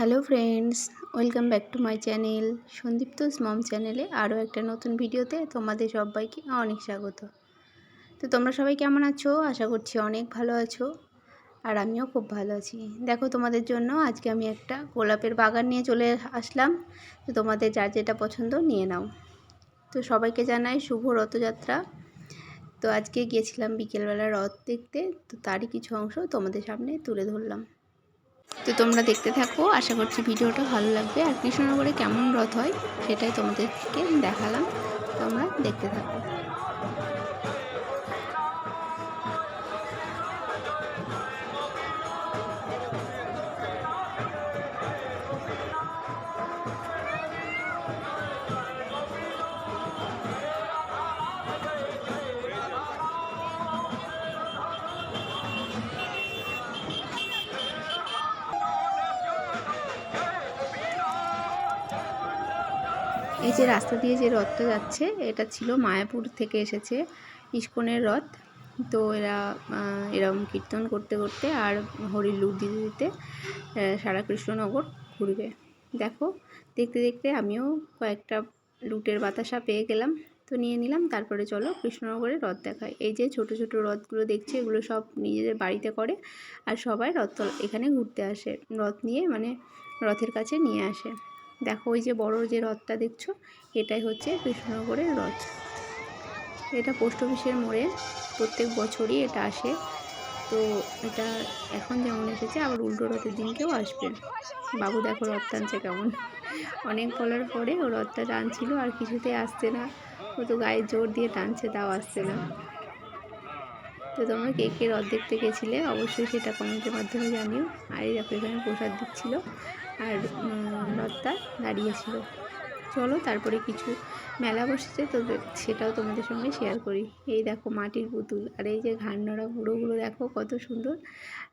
Hello friends, welcome back to my channel Sandipta's mom চ্যানেলে আরও একটা নতুন ভিডিওতে তোমাদের সবাইকে অনেক স্বাগত। তো তোমরা সবাই কেমন আছো? আশা করছি অনেক ভালো আছো আর আমিও খুব ভালো আছি। দেখো তোমাদের জন্য আজকে আমি একটা গোলাপের বাগান নিয়ে চলে আসলাম। তো তোমাদের যার যেটা পছন্দ নিয়ে নাও। তো সবাইকে জানাই শুভ রথযাত্রা। তো আজকে গিয়েছিলাম বিকেলবেলা রথ দেখতে, তো তারই কিছু অংশ তোমাদের সামনে তুলে ধরলাম। তো তোমরা দেখতে থাকো। আশা করছি ভিডিওটা ভালো লাগবে। আর কৃষ্ণনগরে কেমন রথ হয়, সেটাই তোমাদেরকে দেখালাম। তোমরা দেখতে থাকো। এই যে রাস্তা দিয়ে যে রথটা যাচ্ছে, এটা ছিল মায়াপুর থেকে এসেছে ইস্কনের রথ। তো এরা এরম কীর্তন করতে করতে আর হরির লুট দিতে দিতে সারা কৃষ্ণনগর ঘুরবে। দেখো, দেখতে দেখতে আমিও কয়েকটা লুটের বাতাসা পেয়ে গেলাম। তো নিয়ে নিলাম, তারপরে চলো কৃষ্ণনগরে রথ দেখায় এই যে ছোট ছোট রথগুলো দেখছি, এগুলো সব নিজেদের বাড়িতে করে আর সবাই রথ এখানে ঘুরতে আসে। রথ নিয়ে মানে রথের কাছে নিয়ে আসে। দেখো, ওই যে বড় যে রথটা দেখছ, এটাই হচ্ছে কৃষ্ণনগরের রথ এটা পোস্ট অফিসের মোড়ে প্রত্যেক বছরই এটা আসে। তো এটা এখন যেমন এসেছে, আবার উল্টো রথের দিনকেও আসবে। বাবু, দেখো রথ টানছে কেমন। অনেক বলার পরে ও রথটা টানছিল, আর কিছুতেই আসছে না। ও তো গায়ে জোর দিয়ে টানছে, তাও আসছে না। তো তোমরা কে কে রথ দেখতে গেছিলে, অবশ্যই সেটা কমেন্টের মাধ্যমে জানিও। আর এই দেখো, এখানে প্রসাদ দিচ্ছিল। আর রথটা দাঁড়িয়েছিল চলো তারপরে কিছু মেলা বসেছে তো সেটাও তোমাদের সঙ্গে শেয়ার করি। এই দেখো মাটির পুতুল, আর এই যে ঘান্নরা বুড়োগুলো দেখো কত সুন্দর।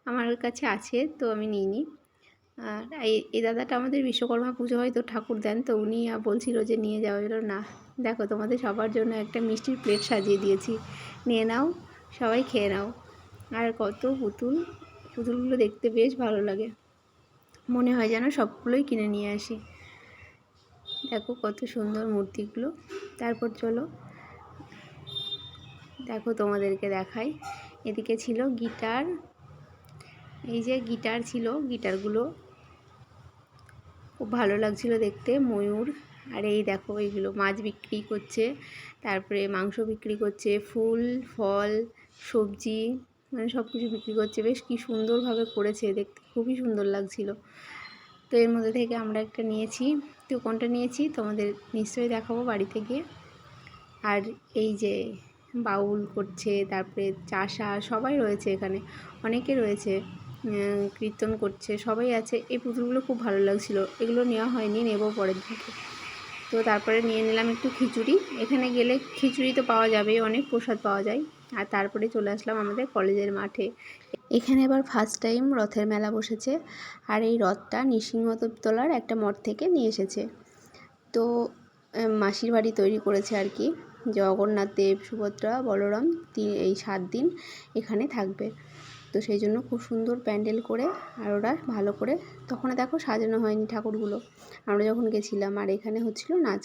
আমার কাছে আছে, তো আমি নিইনি আর এই দাদাটা আমাদের বিশ্বকর্মা পুজো হয় তো ঠাকুর দেন, তো উনি বলছিল যে নিয়ে যাওয়া এলো, না, দেখো তোমাদের সবার জন্য একটা মিষ্টির প্লেট সাজিয়ে দিয়েছি। নিয়ে নাও, সবাই খেয়ে নাও। আর কত পুতুল, পুতুলগুলো দেখতে বেশ ভালো লাগে। মনে হয় যেন সবগুলোই কিনে নিয়ে আসি। দেখো কত সুন্দর মূর্তিগুলো। তারপর চলো, দেখো তোমাদেরকে দেখাই। এদিকে ছিল গিটার। এই যে গিটার ছিল, গিটারগুলো খুব ভালো লাগছিল দেখতে, ময়ূর। আর এই দেখো এইগুলো মাছ বিক্রি করছে, তারপরে মাংস বিক্রি করছে, ফুল, ফল, সবজি। মানে সব কিছু বিক্রি করছে। বেশ কি সুন্দরভাবে করেছে দেখতে, খুবই সুন্দর লাগছিল। তো এর মধ্যে থেকে আমরা একটা নিয়েছি তো কোনটা নিয়েছি, তোমাদের নিশ্চয়ই দেখাবো বাড়িতে গিয়ে। আর এই যে বাউল করছে, তারপরে চাষা সবাই রয়েছে এখানে, অনেকে রয়েছে কীর্তন করছে, সবাই আছে। এই পুতুলগুলো খুব ভালো লাগছিল। এগুলো নেওয়া হয়নি, নেব পরের দিকে তো তারপরে নিয়ে নিলাম একটু খিচুড়ি। এখানে গেলে খিচুড়ি তো পাওয়া যাবে অনেক প্রসাদ পাওয়া যায়। আর তারপরে চলে আসলাম আমাদের কলেজের মাঠে। এখানে এবার ফার্স্ট টাইম রথের মেলা বসেছে। আর এই রথটা নৃসিংহতলার একটা মঠ থেকে নিয়ে এসেছে। তো মাসির বাড়ি তৈরি করেছে আর কি। জগন্নাথ দেব, সুভদ্রা, বলরাম তিন এই সাত দিন এখানে থাকবে। তো সেই জন্য খুব সুন্দর প্যান্ডেল করে আর ওরা ভালো করে তখন দেখো সাজানো হয়নি ঠাকুরগুলো। আমরা যখন গেছিলাম, আর এখানে হচ্ছিল নাচ।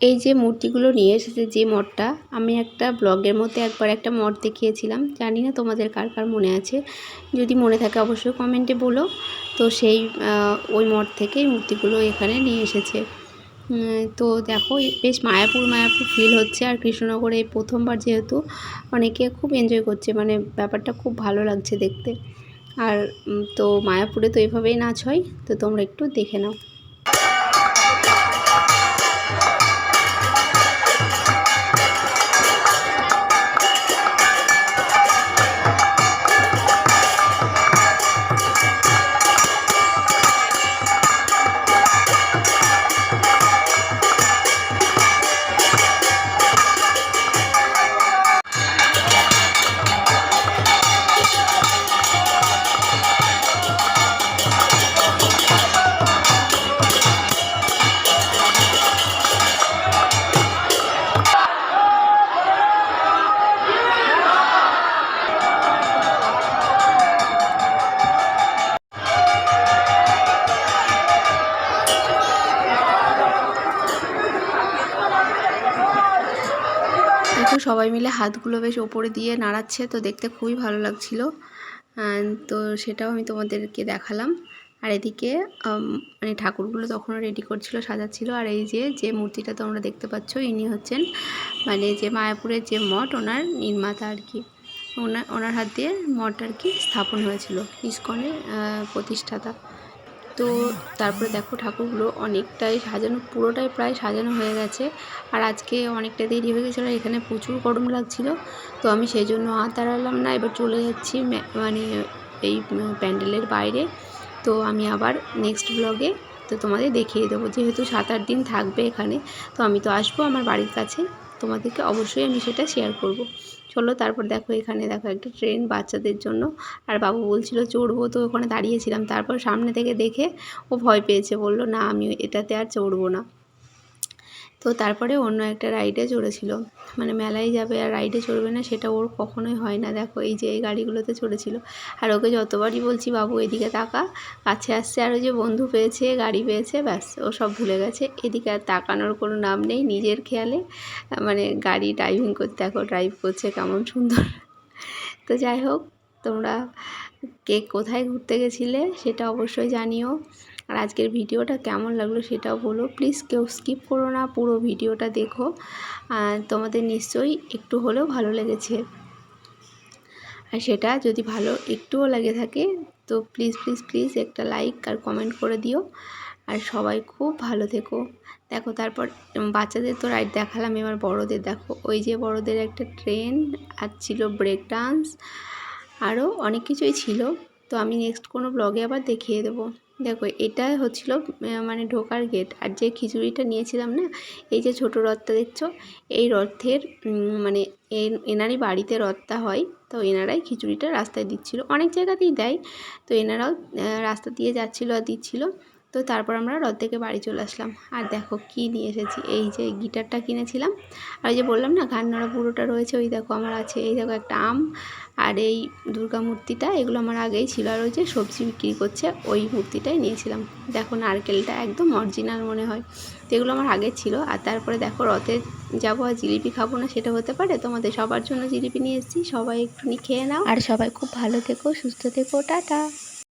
এই যে মূর্তিগুলো নিয়ে এসেছে যে মঠটা, আমি একটা ব্লগের মধ্যে একবার একটা মঠ দেখিয়েছিলাম। জানি না তোমাদের কার কার মনে আছে। যদি মনে থাকে অবশ্যই কমেন্টে বলো। তো সেই ওই মঠ থেকেই মূর্তিগুলো এখানে নিয়ে এসেছে। তো দেখো বেশ মায়াপুর মায়াপুর ফিল হচ্ছে। আর কৃষ্ণনগরে প্রথমবার যেহেতু অনেকে খুব এনজয় করছে মানে ব্যাপারটা খুব ভালো লাগছে দেখতে। আর তো মায়াপুরে তো এভাবেই নাচ হয়। তো তোমরা একটু দেখে নাও। সবাই মিলে হাতগুলো বেশ ওপরে দিয়ে নাড়াচ্ছে, তো দেখতে খুবই ভালো লাগছিল। তো সেটাও আমি তোমাদেরকে দেখালাম। আর এদিকে মানে ঠাকুরগুলো তখনও রেডি করছিল, সাজাচ্ছিল। আর এই যে যে মূর্তিটা তোমরা দেখতে পাচ্ছ, ইনি হচ্ছেন মানে যে মায়াপুরের যে মঠ, ওনার নির্মাতা আর কি। ওনার ওনার হাত দিয়ে মঠ আর কি স্থাপন হয়েছিল, ইস্কনের প্রতিষ্ঠাতা। তো তারপরে দেখো ঠাকুরগুলো অনেকটাই সাজানো, পুরোটাই প্রায় সাজানো হয়ে গেছে। আর আজকে অনেকটা দেরি হয়ে গেছিল, আর এখানে প্রচুর গরম লাগছিল। তো আমি সেই জন্য আর দাঁড়ালাম না, এবার চলে যাচ্ছি মানে এই প্যান্ডেলের বাইরে। তো আমি আবার নেক্সট ব্লগে তো তোমাদের দেখিয়ে দেবো, যেহেতু সাত আট দিন থাকবে এখানে, তো আমি তো আসব আমার বাড়ির কাছে। তোমাদেরকে অবশ্যই আমি সেটা শেয়ার করব। চলো তারপর দেখো এখানে দেখো একটা ট্রেন বাচ্চাদের জন্য। আর বাবু বলছিল চড়বো তো, ওখানে দাঁড়িয়েছিলাম। তারপর সামনে থেকে দেখে ও ভয় পেয়েছে। বলল, না আমি এটাতে আর চড়বো না। তো তারপরে অন্য একটা রাইডে চড়েছিল। মানে মেলায় যাবে আর রাইডে চড়বে না, সেটা ওর কখনোই হয় না। দেখো, এই যে এই গাড়িগুলোতে চড়েছিল। আর ওকে যতবারই বলছি, বাবু, এদিকে তাকা। কাছে আসছে আর ওই যে বন্ধু পেয়েছে, গাড়ি পেয়েছে, ব্যাস, ও সব ভুলে গেছে। এদিকে আর তাকানোর কোনো নাম নেই, নিজের খেয়ালে। মানে গাড়ি ড্রাইভিং করতে, দেখো ড্রাইভ করছে, কেমন সুন্দর। তো যাই হোক, তোমরা কে কোথায় ঘুরতে গেছিলে, সেটা অবশ্যই জানিও। আর আজকের ভিডিওটা কেমন লাগল সেটাও বলো। প্লিজ কেউ স্কিপ করো না, পুরো ভিডিওটা দেখো। আর তোমাদের নিশ্চয়ই একটু হলেও ভালো লেগেছে। আর সেটা যদি ভালো একটুও লেগে থাকে, তো প্লিজ প্লিজ প্লিজ একটা লাইক আর কমেন্ট করে দিও। আর সবাই খুব ভালো থেকো। দেখো তারপর বাচ্চাদের তো রাইড দেখালাম এবার বড়দের। দেখো ওই যে বড়দের একটা ট্রেন আর ছিল ব্রেক ডান্স আরও অনেক কিছুই ছিল। তো আমি নেক্সট কোনো ব্লগে আবার দেখিয়ে দেবো। দেখো এটা হচ্ছিল মানে ঢোকার গেট আর যে খিচুড়িটা নিয়েছিলাম না, এই যে ছোট রথটা দেখছ, এই রথের মানে এন- এনারই বাড়িতে রথটা হয়, তো এনারাই খিচুড়িটা রাস্তায় দিচ্ছিল। অনেক জায়গাতেই দেয়, তো এনারাও রাস্তা দিয়ে যাচ্ছিল আর দিচ্ছিল। তো তারপর আমরা রথ থেকে বাড়ি চলে আসলাম। আর দেখো কি নিয়ে এসেছি। এই যে গিটারটা কিনেছিলাম। আর ওই যে বললাম না ঘান্নাড়া পুরোটা রয়েছে, ওই দেখো আমার আছে, এই দেখো একটা আম। আর এই দুর্গা মূর্তিটা, এগুলো আমার আগেই ছিল। আর ওই যে সবজি বিক্রি করছে, ওই মূর্তিটাই নিয়েছিলাম। দেখো নারকেলটা একদম অরিজিনাল মনে হয়। তো এগুলো আমার আগে ছিল। আর তারপরে দেখো রথে যাব আর জিলিপি খাব না, সেটা হতে পারে। তোমাদের সবার জন্য জিলিপি নিয়ে এসেছি। সবাই একটুখানি খেয়ে নাও। আর সবাই খুব ভালো থেকো, সুস্থ থেকো, টাটা।